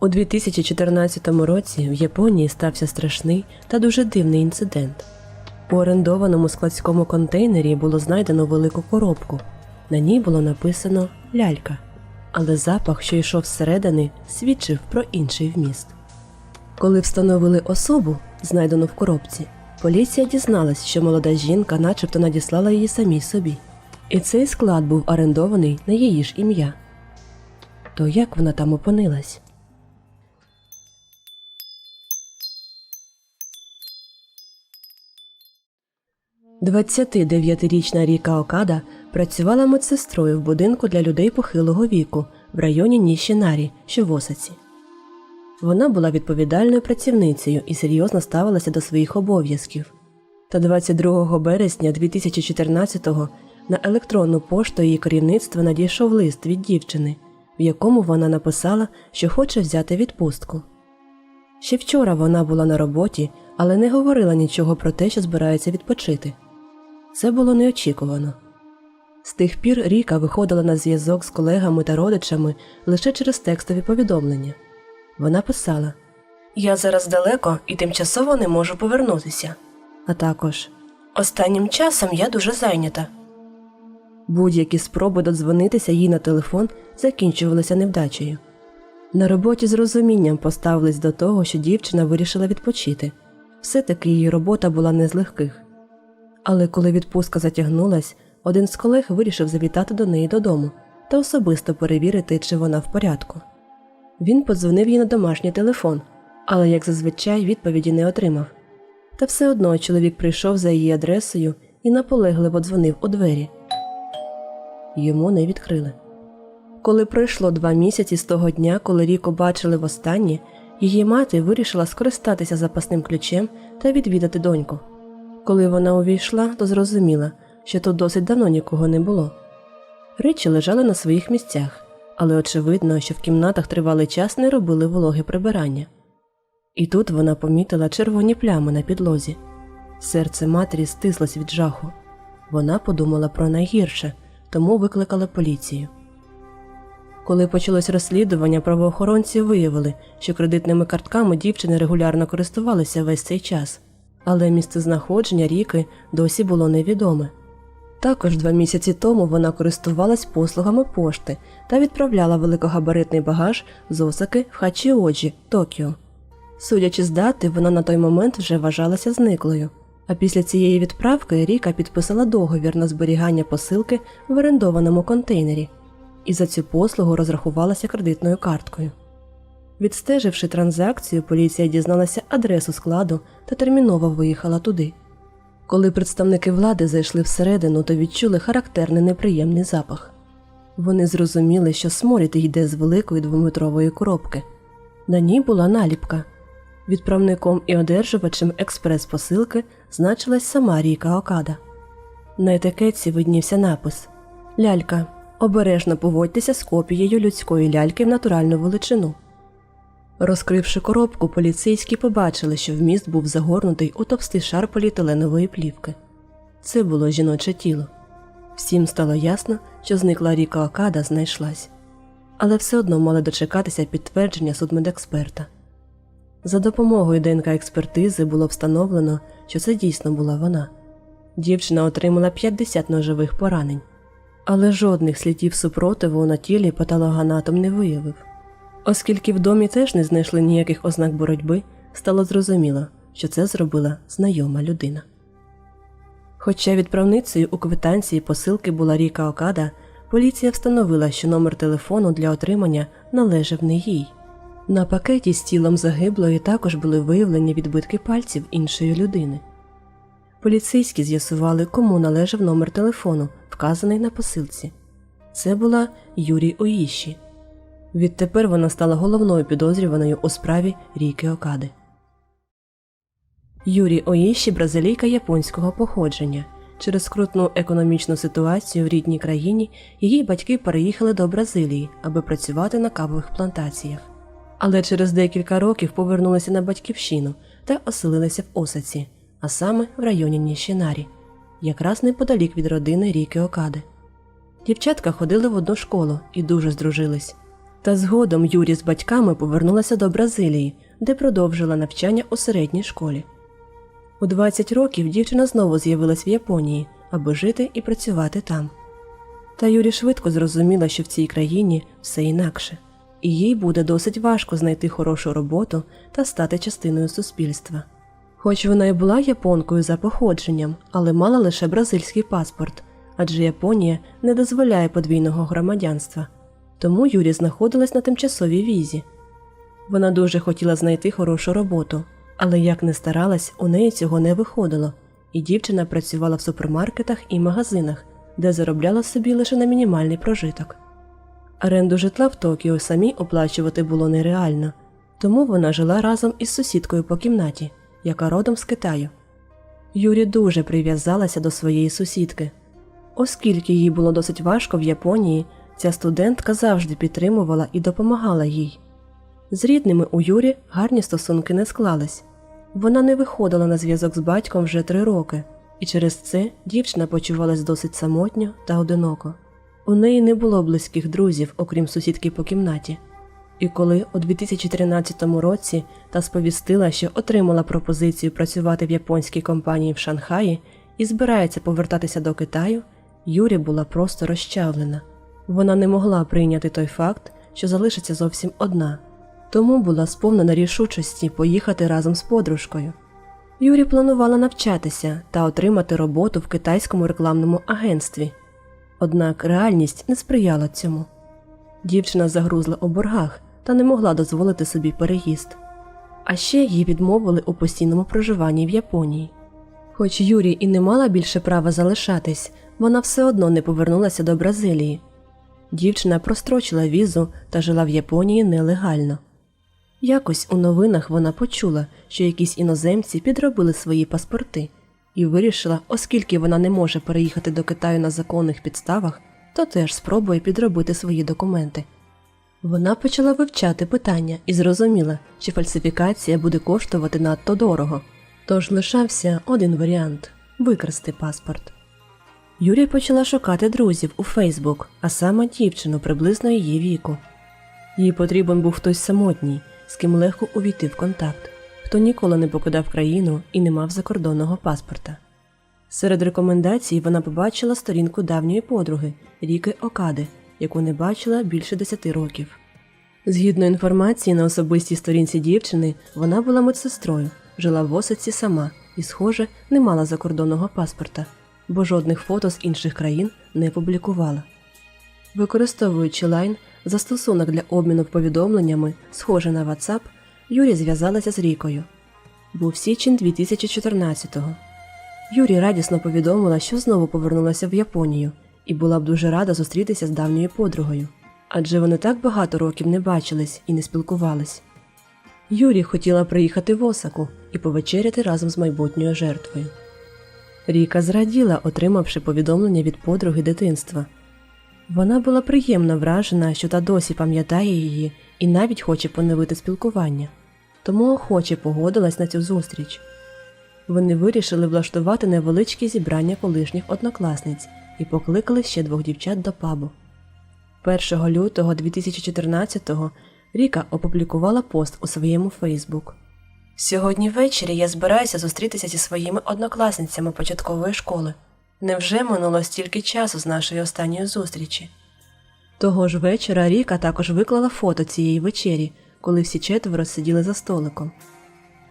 У 2014 році в Японії стався страшний та дуже дивний інцидент. У орендованому складському контейнері було знайдено велику коробку. На ній було написано лялька, але запах, що йшов зсередини, свідчив про інший вміст. Коли встановили особу, знайдену в коробці, поліція дізналась, що молода жінка начебто надіслала її самій собі. І цей склад був орендований на її ж ім'я. То як вона там опинилась? 29-річна Ріка Окада працювала медсестрою в будинку для людей похилого віку в районі Нішінарі, що в Осаці. Вона була відповідальною працівницею і серйозно ставилася до своїх обов'язків. Та 22 березня 2014-го на електронну пошту її керівництва надійшов лист від дівчини, в якому вона написала, що хоче взяти відпустку. Ще вчора вона була на роботі, але не говорила нічого про те, що збирається відпочити. Це було неочікувано. З тих пір Ріка виходила на зв'язок з колегами та родичами лише через текстові повідомлення. Вона писала: Я зараз далеко і тимчасово не можу повернутися. А також Останнім часом я дуже зайнята. Будь-які спроби додзвонитися їй на телефон закінчувалися невдачею. На роботі з розумінням поставились до того, що дівчина вирішила відпочити. Все-таки її робота була не з легких. Але коли відпустка затягнулась, один з колег вирішив завітати до неї додому та особисто перевірити, чи вона в порядку. Він подзвонив їй на домашній телефон, але, як зазвичай, відповіді не отримав. Та все одно чоловік прийшов за її адресою і наполегливо дзвонив у двері. Йому не відкрили. Коли пройшло два місяці з того дня, коли Ріку бачили востаннє, її мати вирішила скористатися запасним ключем та відвідати доньку. Коли вона увійшла, то зрозуміла, що тут досить давно нікого не було. Речі лежали на своїх місцях, але очевидно, що в кімнатах тривалий час не робили вологе прибирання. І тут вона помітила червоні плями на підлозі. Серце матері стислось від жаху. Вона подумала про найгірше, тому викликала поліцію. Коли почалось розслідування, правоохоронці виявили, що кредитними картками дівчини регулярно користувалися весь цей час, але місцезнаходження Ріки досі було невідоме. Також два місяці тому вона користувалась послугами пошти та відправляла великогабаритний багаж з Осаки в Хачіоджі, Токіо. Судячи з дати, вона на той момент вже вважалася зниклою. А після цієї відправки Ріка підписала договір на зберігання посилки в орендованому контейнері і за цю послугу розрахувалася кредитною карткою. Відстеживши транзакцію, поліція дізналася адресу складу та терміново виїхала туди. Коли представники влади зайшли всередину, то відчули характерний неприємний запах. Вони зрозуміли, що сморід йде з великої двометрової коробки. На ній була наліпка. Відправником і одержувачем експрес-посилки значилась сама Ріка Окада. На етикетці виднівся напис Лялька. Обережно поводьтеся з копією людської ляльки в натуральну величину. Розкривши коробку, поліцейські побачили, що вміст був загорнутий у товстий шар поліетиленової плівки. Це було жіноче тіло. Всім стало ясно, що зникла Ріка Окада знайшлась, але все одно мали дочекатися підтвердження судмедексперта. За допомогою ДНК експертизи було встановлено, що це дійсно була вона. Дівчина отримала 50 ножових поранень, але жодних слідів супротиву на тілі патологоанатом не виявив. Оскільки в домі теж не знайшли ніяких ознак боротьби, стало зрозуміло, що це зробила знайома людина. Хоча відправницею у квитанції посилки була Ріка Окада, поліція встановила, що номер телефону для отримання належав не їй. На пакеті з тілом загиблої також були виявлені відбитки пальців іншої людини. Поліцейські з'ясували, кому належав номер телефону, вказаний на посилці. Це була Юрій Оїші. Відтепер вона стала головною підозрюваною у справі Ріки Окади. Юрій Оїші бразилійка японського походження. Через скрутну економічну ситуацію в рідній країні її батьки переїхали до Бразилії, аби працювати на кавових плантаціях. Але через декілька років повернулися на батьківщину та оселилися в Осаці, а саме в районі Нішінарі, якраз неподалік від родини Ріки Окади. Дівчатка ходили в одну школу і дуже здружились. Та згодом Юрі з батьками повернулася до Бразилії, де продовжила навчання у середній школі. У 20 років дівчина знову з'явилась в Японії, аби жити і працювати там. Та Юрі швидко зрозуміла, що в цій країні все інакше, і їй буде досить важко знайти хорошу роботу та стати частиною суспільства. Хоч вона і була японкою за походженням, але мала лише бразильський паспорт, адже Японія не дозволяє подвійного громадянства. Тому Юрі знаходилась на тимчасовій візі. Вона дуже хотіла знайти хорошу роботу, але як не старалась, у неї цього не виходило, і дівчина працювала в супермаркетах і магазинах, де заробляла собі лише на мінімальний прожиток. Оренду житла в Токіо самі оплачувати було нереально, тому вона жила разом із сусідкою по кімнаті, яка родом з Китаю. Юрі дуже прив'язалася до своєї сусідки. Оскільки їй було досить важко в Японії, ця студентка завжди підтримувала і допомагала їй. З рідними у Юрі гарні стосунки не склались. Вона не виходила на зв'язок з батьком вже три роки, і через це дівчина почувалась досить самотньо та одиноко. У неї не було близьких друзів, окрім сусідки по кімнаті. І коли у 2013 році та сповістила, що отримала пропозицію працювати в японській компанії в Шанхаї і збирається повертатися до Китаю, Юрі була просто розчавлена. Вона не могла прийняти той факт, що залишиться зовсім одна, тому була сповнена рішучості поїхати разом з подружкою. Юрі планувала навчатися та отримати роботу в китайському рекламному агентстві. Однак реальність не сприяла цьому. Дівчина загрузла у боргах та не могла дозволити собі переїзд. А ще їй відмовили у постійному проживанні в Японії. Хоч Юрій і не мала більше права залишатись, вона все одно не повернулася до Бразилії. Дівчина прострочила візу та жила в Японії нелегально. Якось у новинах вона почула, що якісь іноземці підробили свої паспорти, і вирішила, оскільки вона не може переїхати до Китаю на законних підставах, то теж спробує підробити свої документи. Вона почала вивчати питання і зрозуміла, що фальсифікація буде коштувати надто дорого. Тож лишався один варіант викрасти паспорт. Юрія почала шукати друзів у Фейсбук, а саме дівчину приблизно її віку. Їй потрібен був хтось самотній, з ким легко увійти в контакт, хто ніколи не покидав країну і не мав закордонного паспорта. Серед рекомендацій вона побачила сторінку давньої подруги Ріки Окади, яку не бачила більше 10 років. Згідно інформації на особистій сторінці дівчини, вона була медсестрою, жила в Осаці сама і, схоже, не мала закордонного паспорта, бо жодних фото з інших країн не публікувала. Використовуючи лайн, застосунок для обміну повідомленнями, схожий на WhatsApp, Юрі зв'язалася з Рікою. Був січень 2014-го. Юрі радісно повідомила, що знову повернулася в Японію і була б дуже рада зустрітися з давньою подругою, адже вони так багато років не бачились і не спілкувались. Юрі хотіла приїхати в Осаку і повечеряти разом з майбутньою жертвою. Ріка зраділа, отримавши повідомлення від подруги дитинства. Вона була приємно вражена, що та досі пам'ятає її і навіть хоче поновити спілкування, тому охоче погодилась на цю зустріч. Вони вирішили влаштувати невеличке зібрання колишніх однокласниць і покликали ще двох дівчат до пабу. 1 лютого 2014-го Ріка опублікувала пост у своєму Фейсбук. Сьогодні ввечері я збираюся зустрітися зі своїми однокласницями початкової школи. Невже минуло стільки часу з нашої останньої зустрічі? Того ж вечора Ріка також виклала фото цієї вечері, коли всі четверо сиділи за столиком.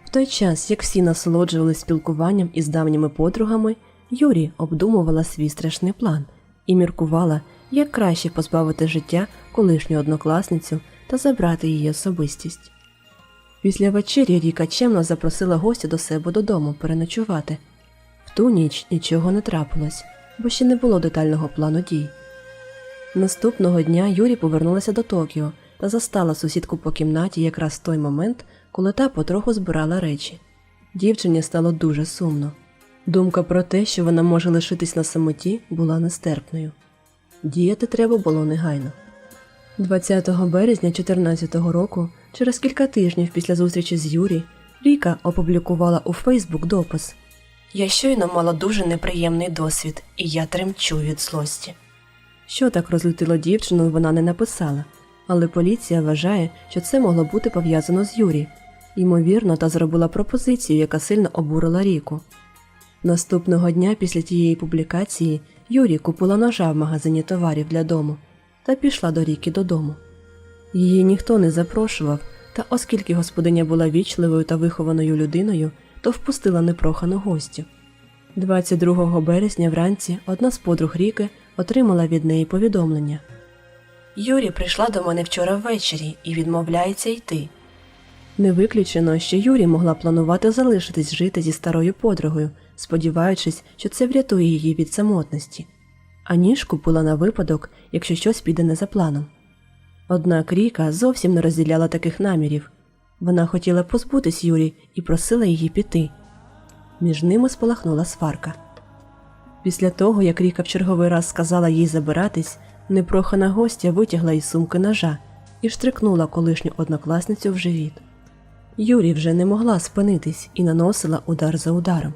В той час, як всі насолоджувалися спілкуванням із давніми подругами, Юрі обдумувала свій страшний план і міркувала, як краще позбавити життя колишню однокласницю та забрати її особистість. Після вечері Ріка чемно запросила гостя до себе додому переночувати. В ту ніч нічого не трапилось, бо ще не було детального плану дій. Наступного дня Юрі повернулася до Токіо та застала сусідку по кімнаті якраз в той момент, коли та потроху збирала речі. Дівчині стало дуже сумно. Думка про те, що вона може лишитись на самоті, була нестерпною. Діяти треба було негайно. 20 березня 2014 року, через кілька тижнів після зустрічі з Юрі, Ріка опублікувала у Фейсбук допис Я щойно мала дуже неприємний досвід, і я тремчу від злості. Що так розлютило дівчину, вона не написала. але поліція вважає, що це могло бути пов'язано з Юрі. Ймовірно, та зробила пропозицію, яка сильно обурила Ріку. Наступного дня після тієї публікації Юрі купила ножа в магазині товарів для дому та пішла до Ріки додому. Її ніхто не запрошував, та оскільки господиня була вічливою та вихованою людиною, то впустила непрохану гостю. 22 березня вранці одна з подруг Ріки отримала від неї повідомлення. Юрі прийшла до мене вчора ввечері і відмовляється йти. Не виключено, що Юрі могла планувати залишитись жити зі старою подругою, сподіваючись, що це врятує її від самотності, а ніж купила на випадок, якщо щось піде не за планом. Однак Ріка зовсім не розділяла таких намірів. Вона хотіла позбутись Юрі і просила її піти. Між ними спалахнула сварка. Після того, як Ріка в черговий раз сказала їй забиратись, непрохана гостя витягла із сумки ножа і штрикнула колишню однокласницю в живіт. Юрі вже не могла спинитись і наносила удар за ударом.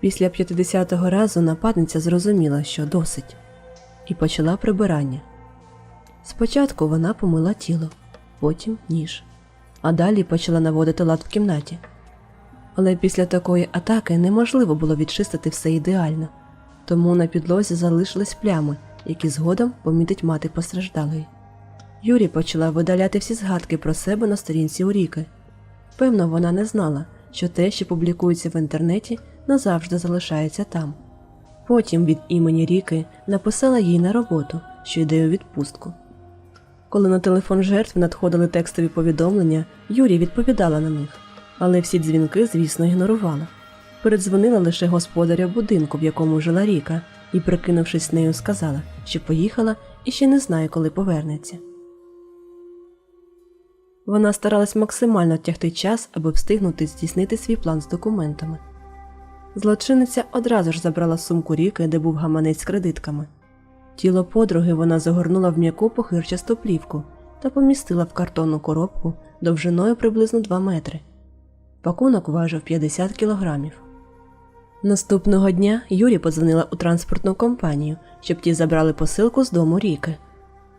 Після 50-го разу нападниця зрозуміла, що досить, і почала прибирання. Спочатку вона помила тіло, потім ніж, а далі почала наводити лад в кімнаті. Але після такої атаки неможливо було відчистити все ідеально, тому на підлозі залишились плями, які згодом помітить мати постраждалої. Юрі почала видаляти всі згадки про себе на сторінці у Ріки. Певно, вона не знала, що те, що публікується в інтернеті, назавжди залишається там. Потім від імені Ріки написала їй на роботу, що йде у відпустку. Коли на телефон жертв надходили текстові повідомлення, Юрій відповідала на них, але всі дзвінки, звісно, ігнорувала. Передзвонила лише господаря будинку, в якому жила Ріка, і, прикинувшись нею, сказала, що поїхала і ще не знає, коли повернеться. Вона старалась максимально тягти час, аби встигнути здійснити свій план з документами. Злочинниця одразу ж забрала сумку Ріки, де був гаманець з кредитками. Тіло подруги вона загорнула в м'яку похирчасту плівку та помістила в картонну коробку довжиною приблизно 2 метри. Пакунок важив 50 кілограмів. Наступного дня Юрі подзвонила у транспортну компанію, щоб ті забрали посилку з дому Ріки.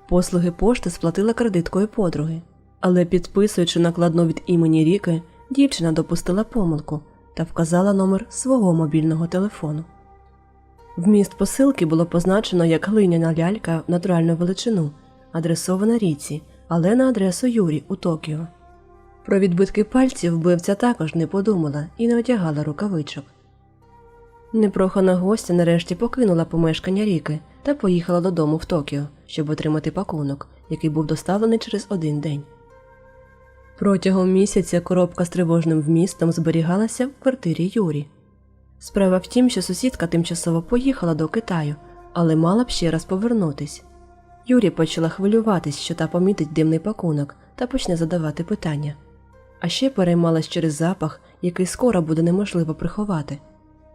Послуги пошти сплатила кредиткою подруги, але підписуючи накладну від імені Ріки, дівчина допустила помилку та вказала номер свого мобільного телефону. Вміст посилки було позначено як глиняна лялька в натуральну величину, адресована ріці, але на адресу Юрі у Токіо. Про відбитки пальців вбивця також не подумала і не одягала рукавичок. Непрохана гостя нарешті покинула помешкання Ріки та поїхала додому в Токіо, щоб отримати пакунок, який був доставлений через один день. Протягом місяця коробка з тривожним вмістом зберігалася в квартирі Юрі. Справа в тім, що сусідка тимчасово поїхала до Китаю, але мала б ще раз повернутись. Юрі почала хвилюватись, що та помітить димний пакунок та почне задавати питання. А ще переймалась через запах, який скоро буде неможливо приховати.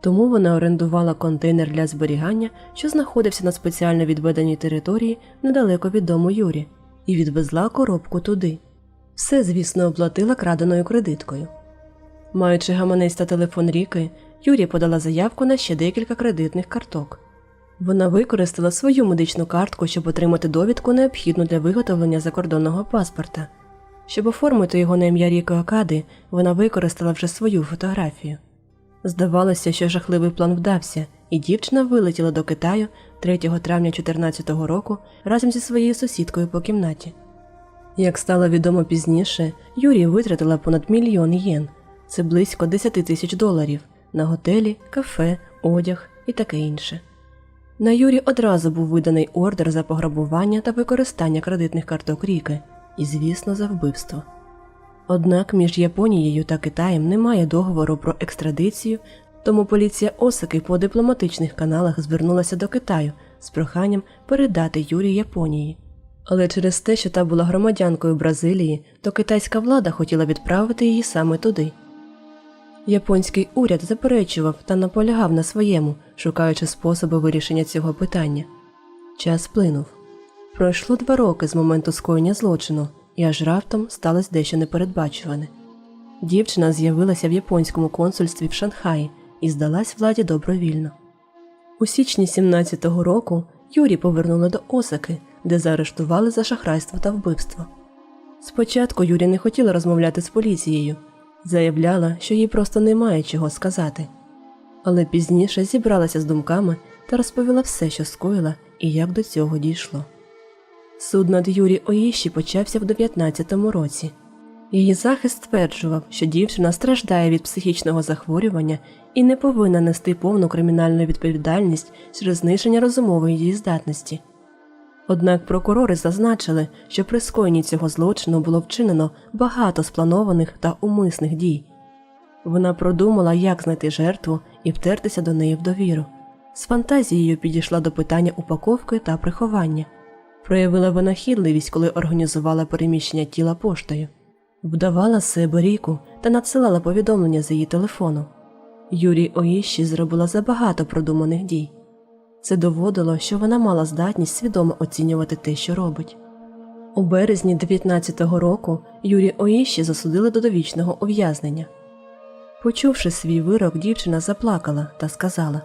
Тому вона орендувала контейнер для зберігання, що знаходився на спеціально відведеній території недалеко від дому Юрі, і відвезла коробку туди. Все, звісно, оплатила краденою кредиткою. Маючи гаманець та телефон Ріки, Юрі подала заявку на ще декілька кредитних карток. Вона використала свою медичну картку, щоб отримати довідку, необхідну для виготовлення закордонного паспорта. Щоб оформити його на ім'я Ріки Окади, вона використала вже свою фотографію. Здавалося, що жахливий план вдався, і дівчина вилетіла до Китаю 3 травня 2014 року разом зі своєю сусідкою по кімнаті. Як стало відомо пізніше, Юрій витратила понад мільйон єн, це близько 10 тисяч доларів, на готелі, кафе, одяг і таке інше. На Юрі одразу був виданий ордер за пограбування та використання кредитних карток Ріки і, звісно, за вбивство. Однак між Японією та Китаєм немає договору про екстрадицію, тому поліція Осаки по дипломатичних каналах звернулася до Китаю з проханням передати Юрі Японії. Але через те, що та була громадянкою Бразилії, то китайська влада хотіла відправити її саме туди. Японський уряд заперечував та наполягав на своєму, шукаючи способи вирішення цього питання. Час плинув. Пройшло два роки з моменту скоєння злочину, і аж раптом сталося дещо непередбачуване. Дівчина з'явилася в японському консульстві в Шанхаї і здалась владі добровільно. У січні 17-го року Юрі повернули до Осаки, де заарештували за шахрайство та вбивство. Спочатку Юрі не хотіла розмовляти з поліцією, заявляла, що їй просто немає чого сказати. Але пізніше зібралася з думками та розповіла все, що скоїла і як до цього дійшло. Суд над Юрі Оїші почався в 19-му році. Її захист стверджував, що дівчина страждає від психічного захворювання і не повинна нести повну кримінальну відповідальність через зниження розумової її здатності. Однак прокурори зазначили, що при скоєнні цього злочину було вчинено багато спланованих та умисних дій. Вона продумала, як знайти жертву і втертися до неї в довіру. З фантазією підійшла до питання упаковки та приховання, проявила винахідливість, коли організувала переміщення тіла поштою, вдавала себе ріку та надсилала повідомлення з її телефону. Юрій Оїщі зробила забагато продуманих дій. Це доводило, що вона мала здатність свідомо оцінювати те, що робить. У березні 19-го року Юрій Оїщі засудили до довічного ув'язнення. Почувши свій вирок, дівчина заплакала та сказала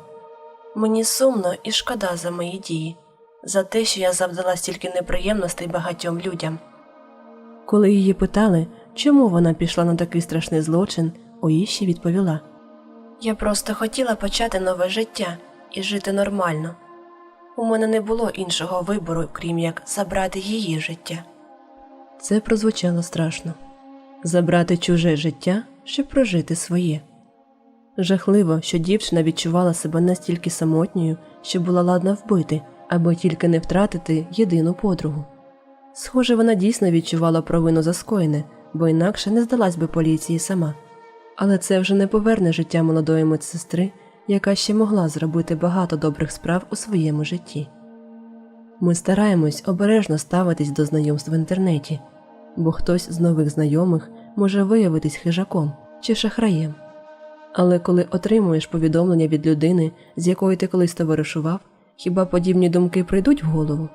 Мені сумно і шкода за мої дії, за те, що я завдала стільки неприємностей багатьом людям. Коли її питали, чому вона пішла на такий страшний злочин, Оїщі відповіла Я просто хотіла почати нове життя і жити нормально. У мене не було іншого вибору, крім як забрати її життя. Це прозвучало страшно забрати чуже життя, щоб прожити своє. Жахливо, що дівчина відчувала себе настільки самотньою, що була ладна вбити, аби тільки не втратити єдину подругу. Схоже, вона дійсно відчувала провину за скоєне, бо інакше не здалась би поліції сама. Але це вже не поверне життя молодої медсестри, яка ще могла зробити багато добрих справ у своєму житті. Ми стараємось обережно ставитись до знайомств в інтернеті, бо хтось з нових знайомих може виявитись хижаком чи шахраєм. Але коли отримуєш повідомлення від людини, з якою ти колись товаришував, хіба подібні думки прийдуть в голову?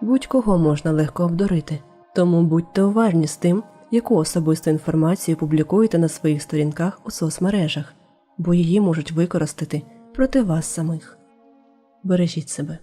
Будь-кого можна легко обдурити, тому будьте уважні з тим, яку особисту інформацію публікуєте на своїх сторінках у соцмережах, бо її можуть використати проти вас самих. Бережіть себе.